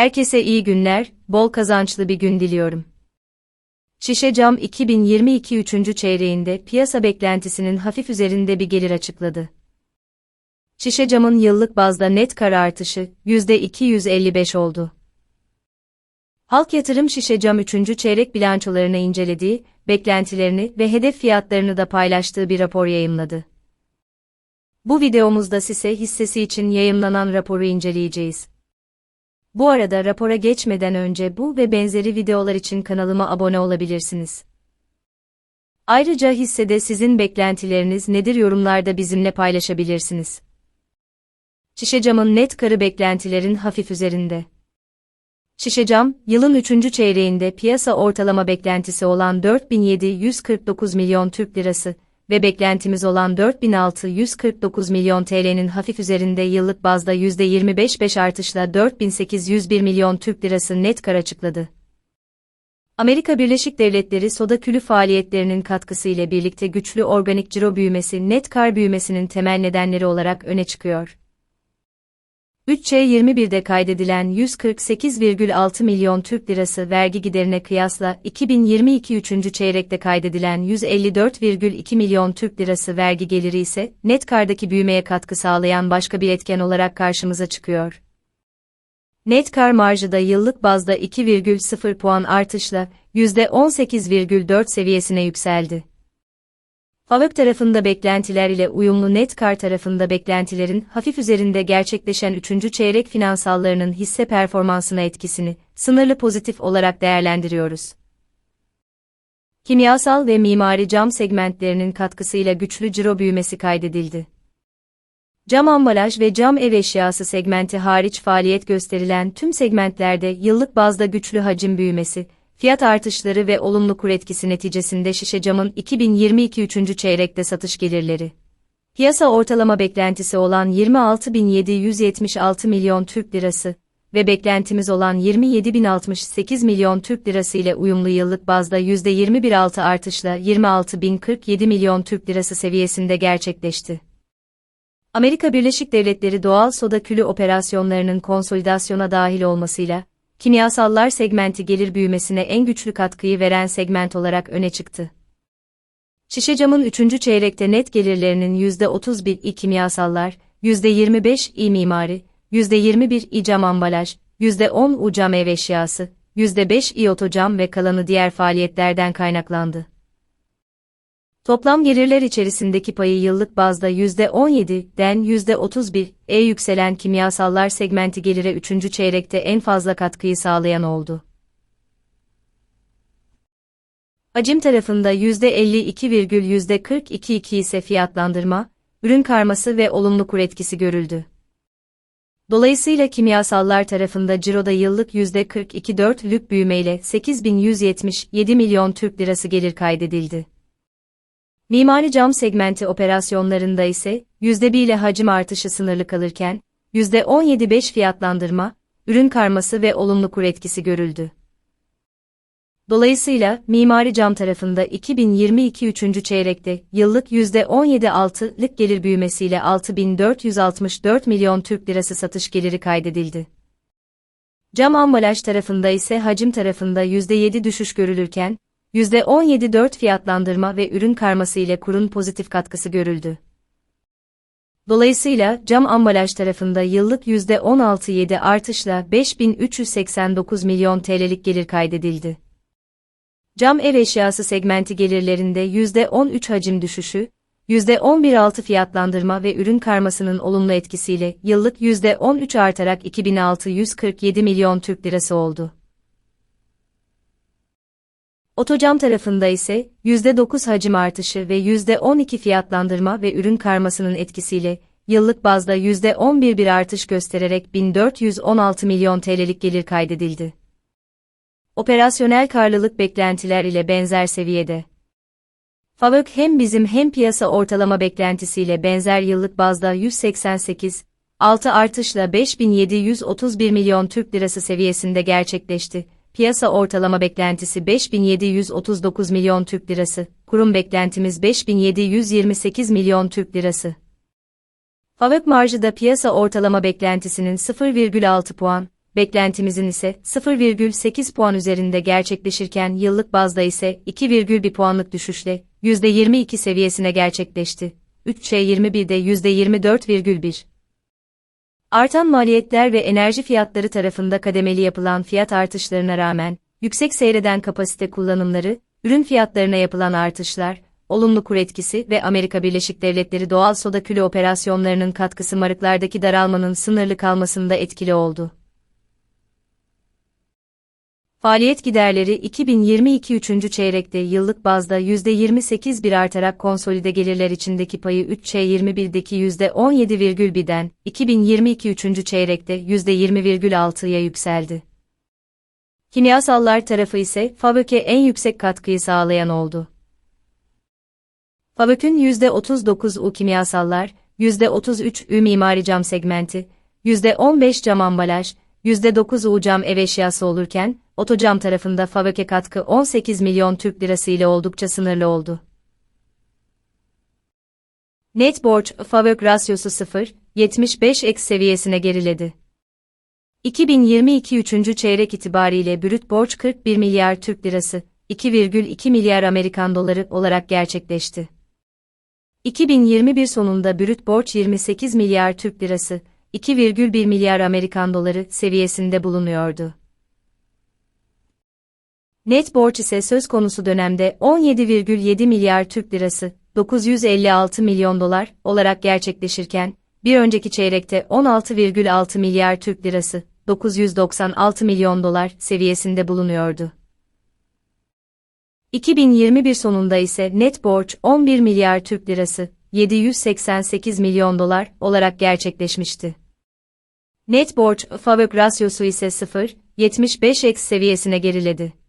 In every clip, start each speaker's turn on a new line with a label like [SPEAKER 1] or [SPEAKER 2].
[SPEAKER 1] Herkese iyi günler, bol kazançlı bir gün diliyorum. Şişe Cam 2022 3. çeyreğinde piyasa beklentisinin hafif üzerinde bir gelir açıkladı. Şişe Cam'ın yıllık bazda net kar artışı %255 oldu. Halk Yatırım Şişe Cam 3. çeyrek bilançolarını incelediği, beklentilerini ve hedef fiyatlarını da paylaştığı bir rapor yayımladı. Bu videomuzda size hissesi için yayımlanan raporu inceleyeceğiz. Bu arada rapora geçmeden önce bu ve benzeri videolar için kanalıma abone olabilirsiniz. Ayrıca hissede sizin beklentileriniz nedir yorumlarda bizimle paylaşabilirsiniz. Şişe camın net karı beklentilerin hafif üzerinde. Şişe cam, yılın 3. çeyreğinde piyasa ortalama beklentisi olan 4749 milyon Türk lirası, ve beklentimiz olan 4649 milyon TL'nin hafif üzerinde yıllık bazda %25-5 artışla 4801 milyon Türk lirası net kar açıkladı. Amerika Birleşik Devletleri soda külü faaliyetlerinin katkısı ile birlikte güçlü organik ciro büyümesi net kar büyümesinin temel nedenleri olarak öne çıkıyor. 3C21'de kaydedilen 148,6 milyon Türk lirası vergi giderine kıyasla 2022 3. çeyrekte kaydedilen 154,2 milyon Türk lirası vergi geliri ise net kardaki büyümeye katkı sağlayan başka bir etken olarak karşımıza çıkıyor. Net kar marjı da yıllık bazda 2,0 puan artışla %18,4 seviyesine yükseldi. FAVÖK tarafında beklentiler ile uyumlu net kar tarafında beklentilerin hafif üzerinde gerçekleşen 3. çeyrek finansallarının hisse performansına etkisini sınırlı pozitif olarak değerlendiriyoruz. Kimyasal ve mimari cam segmentlerinin katkısıyla güçlü ciro büyümesi kaydedildi. Cam ambalaj ve cam ev eşyası segmenti hariç faaliyet gösterilen tüm segmentlerde yıllık bazda güçlü hacim büyümesi, fiyat artışları ve olumlu kur etkisi neticesinde şişe camın 2022 3. çeyrekte satış gelirleri. Piyasa ortalama beklentisi olan 26.776 milyon Türk lirası ve beklentimiz olan 27.068 milyon Türk lirası ile uyumlu yıllık bazda %21.6 artışla 26.047 milyon Türk lirası seviyesinde gerçekleşti. Amerika Birleşik Devletleri doğal soda külü operasyonlarının konsolidasyona dahil olmasıyla, kimyasallar segmenti gelir büyümesine en güçlü katkıyı veren segment olarak öne çıktı. Şişe camın 3. çeyrekte net gelirlerinin %31 i kimyasallar, %25 i mimari, %21 i cam ambalaj, %10 u cam ev eşyası, %5 i otocam ve kalanı diğer faaliyetlerden kaynaklandı. Toplam gelirler içerisindeki payı yıllık bazda %17'den %31'e yükselen kimyasallar segmenti gelire 3. çeyrekte en fazla katkıyı sağlayan oldu. Hacim tarafında %52,42 ise fiyatlandırma, ürün karması ve olumlu kur etkisi görüldü. Dolayısıyla kimyasallar tarafında ciroda yıllık %42,4'lük büyümeyle 8177 milyon Türk lirası gelir kaydedildi. Mimari cam segmenti operasyonlarında ise %1 ile hacim artışı sınırlı kalırken, %17.5 fiyatlandırma, ürün karması ve olumlu kur etkisi görüldü. Dolayısıyla, mimari cam tarafında 2022 3. çeyrekte yıllık %17.6'lık gelir büyümesiyle 6464 milyon Türk lirası satış geliri kaydedildi. Cam ambalaj tarafında ise hacim tarafında %7 düşüş görülürken, %17.4 fiyatlandırma ve ürün karması ile kurun pozitif katkısı görüldü. Dolayısıyla cam ambalaj tarafında yıllık %16.7 artışla 5389 milyon TL'lik gelir kaydedildi. Cam ev eşyası segmenti gelirlerinde %13 hacim düşüşü, %11.6 fiyatlandırma ve ürün karmasının olumlu etkisiyle yıllık %13 artarak 2647 milyon Türk lirası oldu. Otocam tarafında ise %9 hacim artışı ve %12 fiyatlandırma ve ürün karmasının etkisiyle yıllık bazda %11 bir artış göstererek 1416 milyon TL'lik gelir kaydedildi. Operasyonel karlılık beklentiler ile benzer seviyede. FAVÖK hem bizim hem piyasa ortalama beklentisiyle benzer yıllık bazda 188, 6 artışla 5731 milyon Türk lirası seviyesinde gerçekleşti piyasa ortalama beklentisi 5739 milyon Türk lirası, kurum beklentimiz 5728 milyon Türk lirası. FAVÖK marjı da piyasa ortalama beklentisinin 0,6 puan, beklentimizin ise 0,8 puan üzerinde gerçekleşirken yıllık bazda ise 2,1 puanlık düşüşle %22 seviyesine gerçekleşti. 3Ç21'de %24,1. Artan maliyetler ve enerji fiyatları tarafında kademeli yapılan fiyat artışlarına rağmen, yüksek seyreden kapasite kullanımları, ürün fiyatlarına yapılan artışlar, olumlu kur etkisi ve Amerika Birleşik Devletleri doğal soda külü operasyonlarının katkısı marıklardaki daralmanın sınırlı kalmasında etkili oldu. Faaliyet giderleri 2022 üçüncü çeyrekte yıllık bazda %28 bir artarak konsolide gelirler içindeki payı 3Ç21'deki %17,1'den 2022 üçüncü çeyrekte %20,6'ya yükseldi. Kimyasallar tarafı ise FAVÖK'e en yüksek katkıyı sağlayan oldu. FAVÖK'ün %39 U kimyasallar, %33 Ü mimari cam segmenti, %15 cam ambalaj, %9 U cam ev eşyası olurken, Otocam tarafında FAVÖK'e katkı 18 milyon Türk lirası ile oldukça sınırlı oldu. Net borç, FAVÖK rasyosu 0, 75 ek seviyesine geriledi. 2022 üçüncü çeyrek itibariyle brüt borç 41 milyar Türk lirası, 2,2 milyar Amerikan doları olarak gerçekleşti. 2021 sonunda brüt borç 28 milyar Türk lirası, 2,1 milyar Amerikan doları seviyesinde bulunuyordu. Net borç ise söz konusu dönemde 17,7 milyar Türk lirası, 956 milyon dolar olarak gerçekleşirken, bir önceki çeyrekte 16,6 milyar Türk lirası, 996 milyon dolar seviyesinde bulunuyordu. 2021 sonunda ise net borç 11 milyar Türk lirası, 788 milyon dolar olarak gerçekleşmişti. Net borç FAVÖK rasyosu ise 0, 75 x seviyesine geriledi.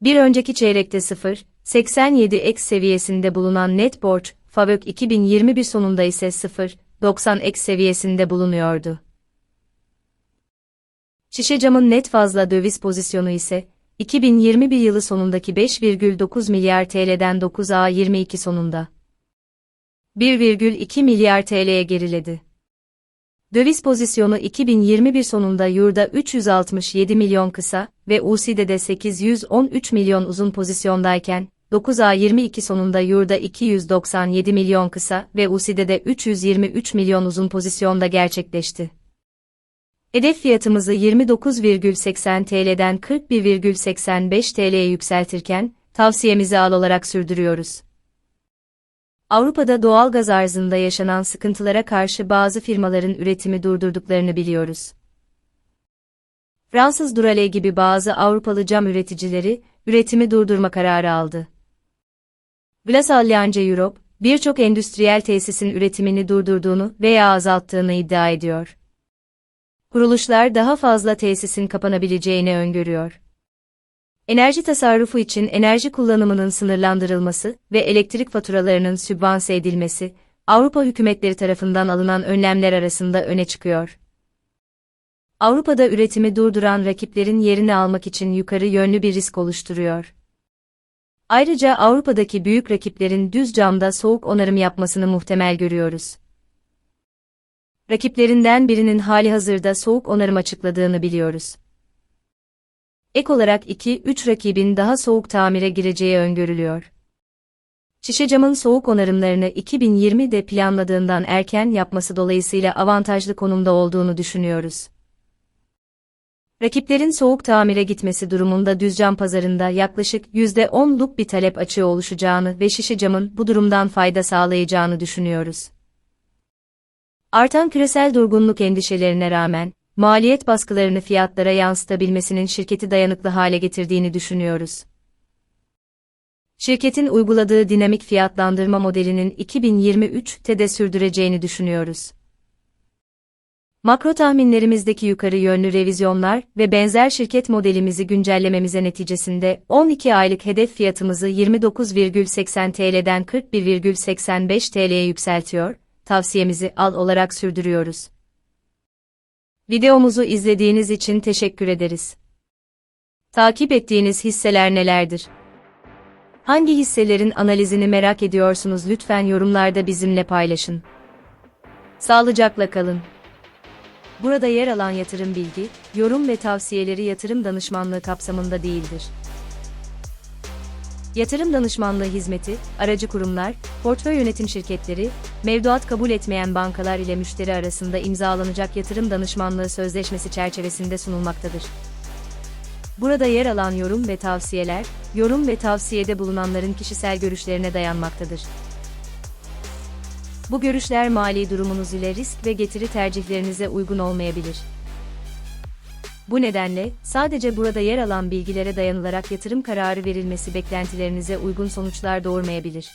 [SPEAKER 1] Bir önceki çeyrekte 0, 87 x seviyesinde bulunan net borç, FAVÖK 2021 sonunda ise 0, 90 x seviyesinde bulunuyordu. Şişe camın net fazla döviz pozisyonu ise, 2021 yılı sonundaki 5,9 milyar TL'den 9A 22 sonunda 1,2 milyar TL'ye geriledi. Döviz pozisyonu 2021 sonunda Euro 367 milyon kısa ve USD'de 813 milyon uzun pozisyondayken, 9A22 sonunda Euro 297 milyon kısa ve USD'de 323 milyon uzun pozisyonda gerçekleşti. Hedef fiyatımızı 29,80 TL'den 41,85 TL'ye yükseltirken, tavsiyemizi al olarak sürdürüyoruz. Avrupa'da doğal gaz arzında yaşanan sıkıntılara karşı bazı firmaların üretimi durdurduklarını biliyoruz. Fransız Durale gibi bazı Avrupalı cam üreticileri, üretimi durdurma kararı aldı. Glass Alliance Europe, birçok endüstriyel tesisin üretimini durdurduğunu veya azalttığını iddia ediyor. Kuruluşlar daha fazla tesisin kapanabileceğini öngörüyor enerji tasarrufu için enerji kullanımının sınırlandırılması ve elektrik faturalarının sübvanse edilmesi, Avrupa hükümetleri tarafından alınan önlemler arasında öne çıkıyor. Avrupa'da üretimi durduran rakiplerin yerini almak için yukarı yönlü bir risk oluşturuyor. Ayrıca Avrupa'daki büyük rakiplerin düz camda soğuk onarım yapmasını muhtemel görüyoruz. Rakiplerinden birinin hali hazırda soğuk onarım açıkladığını biliyoruz. Ek olarak 2-3 rakibin daha soğuk tamire gireceği öngörülüyor. Şişe camın soğuk onarımlarını 2020'de planladığından erken yapması dolayısıyla avantajlı konumda olduğunu düşünüyoruz. Rakiplerin soğuk tamire gitmesi durumunda düz cam pazarında yaklaşık %10'luk bir talep açığı oluşacağını ve şişe camın bu durumdan fayda sağlayacağını düşünüyoruz. Artan küresel durgunluk endişelerine rağmen, maliyet baskılarını fiyatlara yansıtabilmesinin şirketi dayanıklı hale getirdiğini düşünüyoruz. Şirketin uyguladığı dinamik fiyatlandırma modelinin 2023'te de sürdüreceğini düşünüyoruz. Makro tahminlerimizdeki yukarı yönlü revizyonlar ve benzer şirket modelimizi güncellememize neticesinde 12 aylık hedef fiyatımızı 29,80 TL'den 41,85 TL'ye yükseltiyor, tavsiyemizi al olarak sürdürüyoruz. Videomuzu izlediğiniz için teşekkür ederiz. Takip ettiğiniz hisseler nelerdir? Hangi hisselerin analizini merak ediyorsunuz lütfen yorumlarda bizimle paylaşın. Sağlıcakla kalın. Burada yer alan yatırım bilgi, yorum ve tavsiyeleri yatırım danışmanlığı kapsamında değildir. Yatırım danışmanlığı hizmeti, aracı kurumlar, portföy yönetim şirketleri, mevduat kabul etmeyen bankalar ile müşteri arasında imzalanacak yatırım danışmanlığı sözleşmesi çerçevesinde sunulmaktadır. Burada yer alan yorum ve tavsiyeler, yorum ve tavsiyede bulunanların kişisel görüşlerine dayanmaktadır. Bu görüşler mali durumunuz ile risk ve getiri tercihlerinize uygun olmayabilir. Bu nedenle, sadece burada yer alan bilgilere dayanılarak yatırım kararı verilmesi beklentilerinize uygun sonuçlar doğurmayabilir.